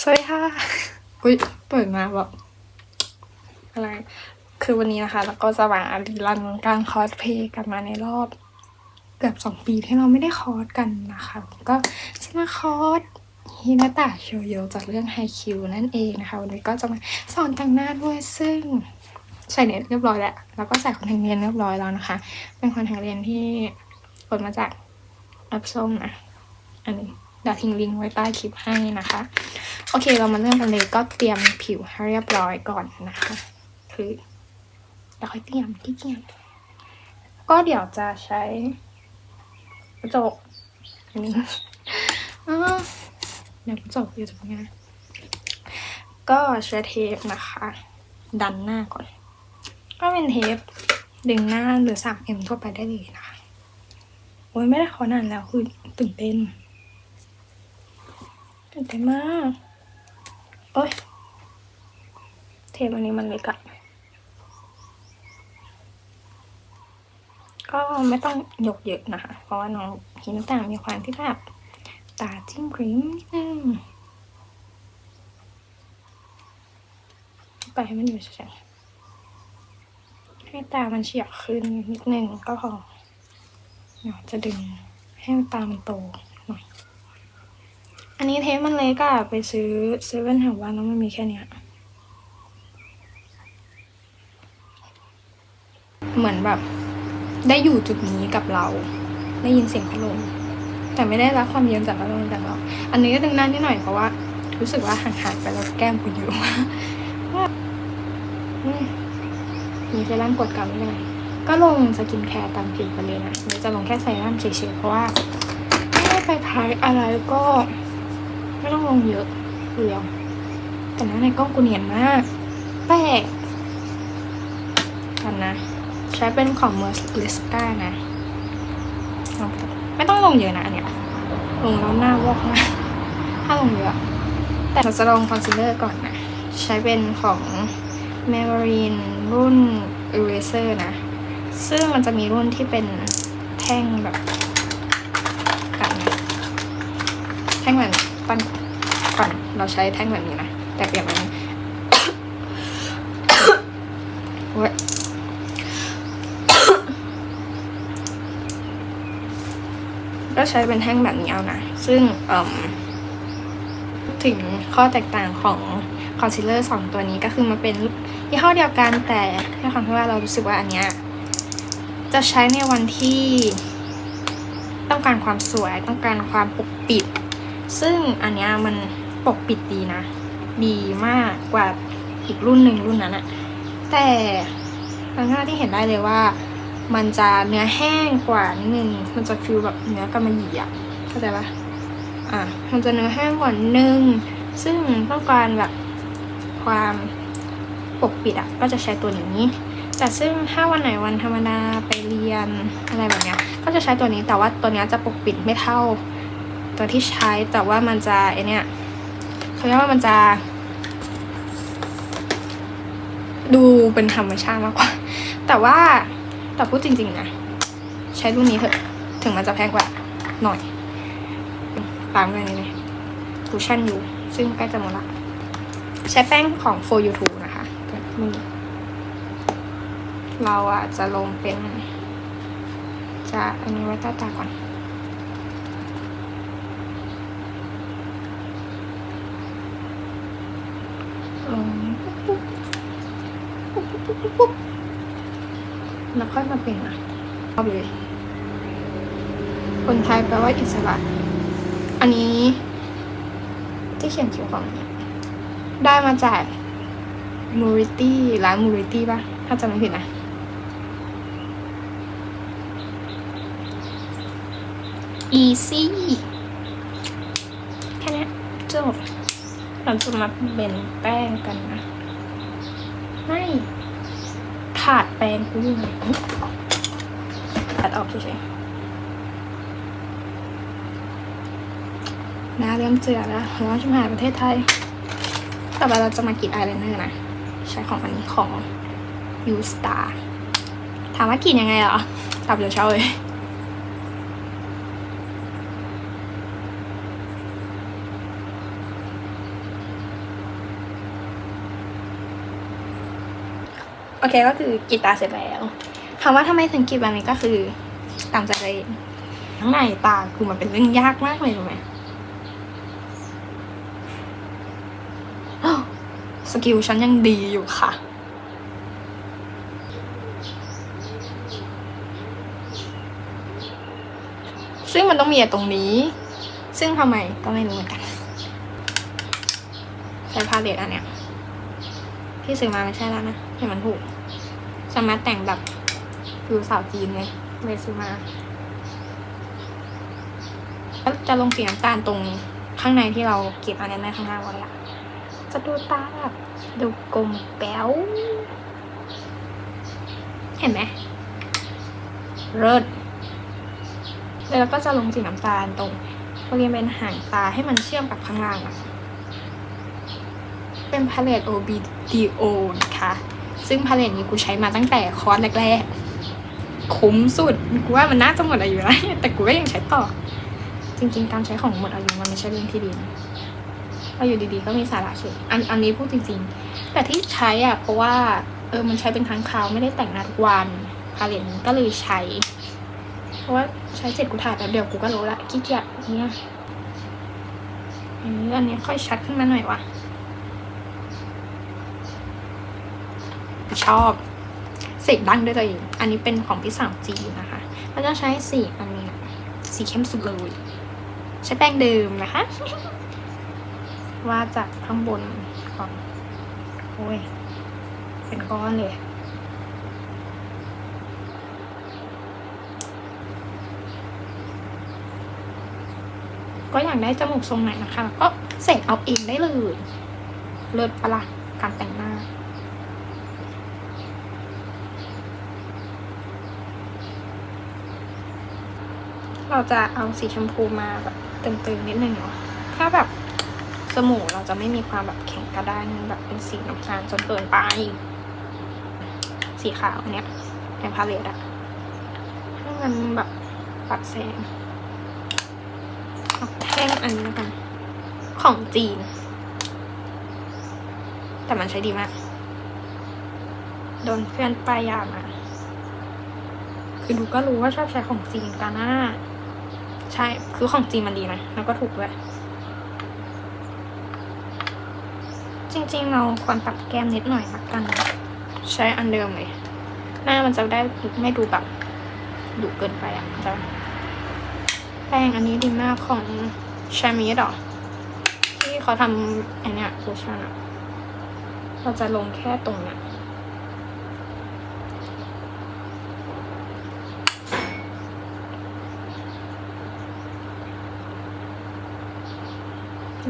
สวัสดีค่ะ อุ้ยเปิดมาแบบอะไร คือวันนี้นะคะ แล้วก็จะมารีรันการคอสเพลย์กันมาในรอบเกือบสองปีที่เราไม่ได้คอร์สกันนะคะ ก็จะมาคอร์สฮินาตะโชโยจากเรื่องไฮคิวนั่นเองนะคะ วันนี้ก็จะมาสอนแต่งหน้าด้วยซึ่งใส่เน็ตเรียบร้อยแล้ว แล้วก็ใส่คอนแทคเลนส์เรียบร้อยแล้วนะคะ เป็นคอนแทคเลนส์ที่ผลมาจากแอปส้มนะ อันนี้เดี๋ยวทิ้งลิงก์ไว้ใต้คลิปให้นะคะ โอเคเรามาเริ่มกันเลยก็เตรียมผิวให้เรียบร้อยก่อนนะคะ คือเดี๋ยวค่อยเตรียมที่เกียจก็เดี๋ยวจะใช้กระจกอันนี้อ่เดี๋ยวกระจกอยู่ตรงนี้นก็ใช้เทปนะคะ ดันหน้าก่อน ก็เป็นเทปดึงหน้าหรือ 3M ทั่วไปได้เลยนะคะโอ้ยไม่ได้ขอนานแล้วคือตื่นเต้นตื่นเต้นมาก โอ๊ยเทปอันนี้มันเล็กอะก็ไม่ต้องยกเยอะนะคะ เพราะว่าน้องหินต่างมีความที่แบบตาจิ้มครีมนิดนึงไปให้มันอยู่เฉยๆให้ตามันเฉียบขึ้นนิดนึงก็พอเดี๋ยวจะดึงให้ตามันโตหน่อย อันนี้เทปมันเล็กอะไปซื้อเซเว่นแถวบ้านแล้วมันมีแค่เนี้ยเหมือนแบบ ได้อยู่จุดนี้กับเรา ได้ยินเสียงพัดลมแต่ไม่ได้รับความเย็นจากพัดลมจากเรา อันนี้ก็ดึงหน้านิดหน่อยเพราะว่า รู้สึกว่าห่างๆไปแล้วแก้มกูเยอะมากว่ามีเซรั่มกดกำไม่ได้ก็ลงสกินแคร์ตามผิวไปเลยนะนี่จะลงแค่เซรั่มเฉยๆเพราะว่าไม่ได้ไปทายอะไรก็ ไม่ต้องลงเยอะเปลืองแต่หน้าในกล้องกูเนียนมาก แปลกกันนะ ใช้เป็นของเมอร์ลิสก้านะ ไม่ต้องลงเยอะนะอันเนี้ยลงแล้วหน้าวอกมากถ้าลงเยอะ แต่เราจะลงคอนซีลเลอร์ก่อนนะ ใช้เป็นของ m a y b e l l i n รุ่น Eraser นะ ซึ่งมันจะมีรุ่นที่เป็นแท่งแบบกันนะแท่งแบบ ปั้นก่อนเราใช้แท่งแบบนี้นะ แต่เปลี่ยนแบบนี้เว้ยก็ใช้เป็นแท่งแบบนี้เอานะ ซึ่งถึงข้อแตกต่างของคอนซีลเลอร์สองตัวนี้ก็คือมันเป็นยี่ห้อเดียวกันแต่ด้วยความที่ว่าเรารู้สึกว่าอันเนี้ยจะใช้ในวันที่ต้องการความสวยต้องการความปกปิด ซึ่งอันเนี้ยมันปกปิดดีนะ ดีมากกว่าอีกรุ่นหนึ่งรุ่นนั้นอะแต่ทางหน้าที่เห็นได้เลยว่า มันจะเนื้อแห้งกว่านิดนึง มันจะฟิลแบบเนื้อกำมะหยี่อะเข้าใจปะอะ มันจะเนื้อแห้งกว่านึง ซึ่งต้องการแบบความปกปิดอะก็จะใช้ตัวนี้ แต่ซึ่งถ้าวันไหนวันธรรมดาไปเรียนอะไรแบบเนี้ย ก็จะใช้ตัวนี้แต่ว่าตัวเนี้ยจะปกปิดไม่เท่า ตัวที่ใช้แต่ว่ามันจะไอเนี้ยเขาเรียกว่ามันจะ ดูเป็นธรรมชาติมากกว่า แต่ว่าแต่พูดจริง ๆ นะ ใช้รุ่นนี้เถอะ ถึงมันจะแพงกว่าหน่อย ตามกันนี้เลยคูชั่นอยู่ ซึ่งใกล้จะหมดละ ใช้แป้งของ for you t u นะคะนี่เราอะจะลงเป็น จะอันนี้ไว้ใต้ตาก่อน ลงปุ๊บปุ๊บปุ๊บปุ๊บปุ๊บแล้วค่อยมาเป็นอะชอบเลย คนไทยแปลว่าอิสระ อันนี้ที่เขียนคิวของได้มาจากมูริตี้ร้านมูริตี้ป่ะ ถ้าจำไม่ผิดนะ easy แค่นี้จบ เราจะมาเป็นแป้งกันนะไม่ขาดแปรงกูอยู่ไหนตัดออกเฉยๆน้าเริ่มเจือแล้วร้อนชิบหายประเทศไทย ต่อไปเราจะมากรีดอายไลเนอร์นะ ใช้ของอันนี้ของ U Star ถามว่ากรีดยังไงเหรอ ตับเดี๋ยวเช้าเลย อเคก็คือกีตาร์เสร็จแล้วถามว่าทำไมถึงกรีดแบบนี้ก็คือตามใจตัวเองข้งในตาคือมันเป็นเรื่องยากมากเลยรู้ไหมสกิลฉันยังดีอยู่ค่ะซึ่งมันต้องมีตรงนี้ ซึ่งทำไมก็ไม่รู้เหมือนกัน ใช้พาเลตอันเนี้ย ที่ซื้อมาไม่ใช่แล้วนะ เห็นมันถูกสามาแต่งแบบฟิวสาวจีนไงเลยซื้อมาแล้วจะลงสีน้ำตาลตรงข้างในที่เราเก็บอันนี้ในข้างล่าไว้อะจะดูตาแบบดูกลมแป๊วเห็นไหมเลิศแล้วก็จะลงสีน้ำตาลตรงบริเวณหางตาให้มันเชื่อมกับข้างล่างอะเป็นพาเลต OBDO นะคะ ซึ่งพาเลตนี้กูใช้มาตั้งแต่คอร์สแรกๆ คุ้มสุด กูว่ามันน่าจะหมดอายุแล้วแต่กูก็ยังใช้ต่อ จริงๆ การใช้ของหมดอายุมันไม่ใช่เรื่องที่ดีนะพออยู่ดีๆ ก็มีสาระเฉยอันอันนี้พูดจริงๆ แต่ที่ใช้อะเพราะว่าเออมันใช้เป็นครั้งคราวไม่ได้แต่งหน้าทุกวันพาเลตนี้ก็เลยใช้ เพราะว่าใช้เสร็จกูถ่ายแป๊บเดียวกูก็รู้ละขี้เกียจเนี่ยอันนี้ค่อยชัดขึ้นมาหน่อยว่ะ ชอบเสกดั้งด้วยตัวเอง อันนี้เป็นของพี่สาวจีนะคะก็จะใช้สีอันนี้นะสีเข้มสุดเลย ใช้แป้งเดิมนะคะ ว่าจากข้างบนก่อนโอ้ย เป็นก้อนเลยก็อยากได้จมูกทรงไหนนะคะ ก็เสกเอาเองได้เลย เลิศปะละ่ะการแต่งหน้า เราจะเอาสีชมพูมาแบบเติมๆนิดนึงเนาะถ้าแบบสมูเราจะไม่มีความแบบแข็งกระด้างแบบเป็นสีน้ำตาลจนเกินไป สีขาวอันเนี้ยในพาเลตอะให้มันแบบปัดแสงเอาแท่งอันนี้กัน ของจีน แต่มันใช้ดีมาก โดนเพื่อนป้ายยามา คือดูก็รู้ว่าชอบใช้ของจีนกาน่า ใช่ คือของจีนมันดีนะ แล้วก็ถูกด้วย จริงๆ เราควรปรับแก้มนิดหน่อยละกัน ใช้อันเดิมเลย หน้ามันจะได้ไม่ดูแบบดุเกินไปอะจะแป้งอันนี้ดีมากของชามิดหรอ ที่เขาทำอันเนี้ยโลชั่นอะ เราจะลงแค่ตรงเนี้ย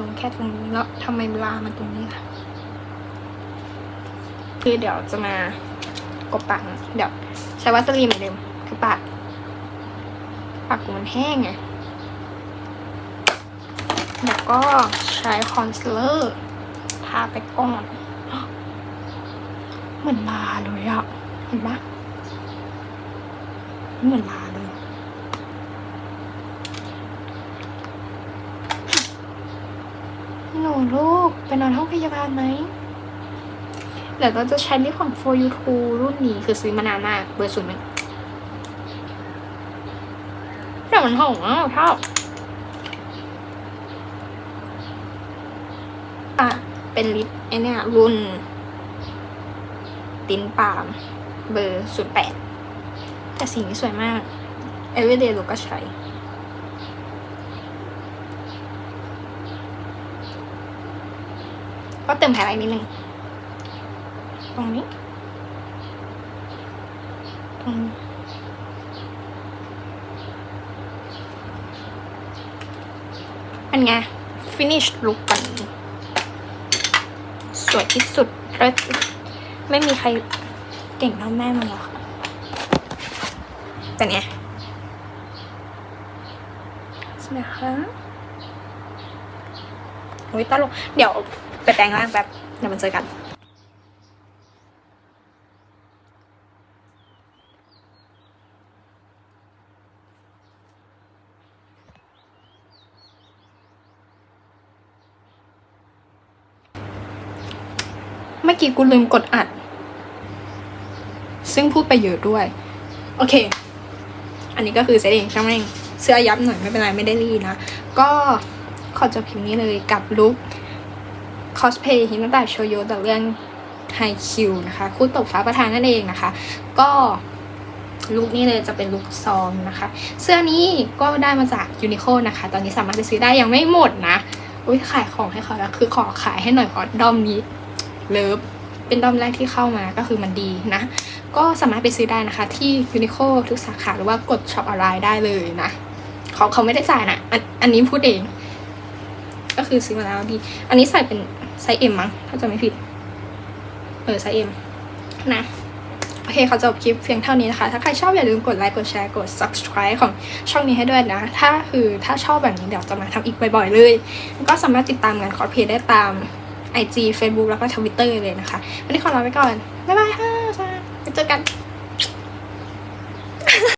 ลงแค่ตรงนี้แล้วทำไมลามันตรงนี้ล่ะคือเดี๋ยวจะมากบปากนะเดี๋ยวใช้วัสลีนเหมือนเดิมคือปากปากกูมันแห้งไงแล้วก็ใช้คอนซีลเลอร์ทาไปก่อนเหมือนลาเลยอะเห็นปะเหมือนลาเลย หนูลูกไปนอนห้องพยาบาลไหมเดี๋ยวเราจะใช้ลิปของ for you to รุ่นนี้คือซื้อมานานมากเบอร์ศูนย์มันแต่มันหอมอะชอบอะ เป็นลิปไอเนี่ยรุ่น ตินปาล์มเบอร์ศูนย์แปดแต่สีนี้สวยมาก everyday look ก็ใช้ ก็เติมไฮไลท์นิดนึงตรงนี้ตรงนี้เป็นไง finish look กันสวยที่สุดเลิศไม่มีใครเก่งเท่าแม่มันหรอกค่เป็นไงนะคะโอ้ยตลกเดี๋ยว ไปแปลงร่างแป๊บเดี๋ยวมันเจอกัน เมื่อกี้กูลืมกดอัด ซึ่งพูดไปเยอะด้วย โอเค อันนี้ก็คือเซตเองช่างแม่งเสื้อยับหน่อยไม่เป็นไรไม่ได้รีนะ ก็ขอจบคลิปนี้เลยกับลุค คอสเพย์ฮินาตะโชโยแต่เรื่องไฮคิวนะคะคู่ตกฟ้าประธานนั่นเองนะคะ ก็ลุคนี้เลยจะเป็นลุคซอมนะคะ เสื้อนี้ก็ได้มาจากยูนิโคนะคะ ตอนนี้สามารถไปซื้อได้ยังไม่หมดนะ อุ้ยขายของให้เขาแล้ว คือขอขายให้หน่อยเพราะดอมนี้เลิฟเป็นดอมแรกที่เข้ามาก็คือมันดีนะ ก็สามารถไปซื้อได้นะคะ ที่ยูนิโคทุกสาขาหรือว่ากดช็อปออนไลน์ได้เลยนะเขาเขาไม่ได้จ่ายนะอนอันนี้พูดเอง ก็คือซื้อมาแล้วดีอันนี้ใส่เป็นไซส์เอ็มมั้งถ้าจะไม่ผิด เออไซส์เอ็มนะ โอเคเขาจบคลิปเพียงเท่านี้นะคะ ถ้าใครชอบอย่าลืมกดไลค์ กดแชร์ กด subscribe ของช่องนี้ให้ด้วยนะ ถ้าคือถ้าชอบแบบนี้เดี๋ยวจะมาทำอีกบ่อยๆเลย ก็สามารถติดตามงานคอร์สเพย์ได้ตาม IG Facebook แล้วก็ Twitter เลยนะคะ วันนี้ขอลาไปก่อน บ๊ายบายค่ะไปเจอกัน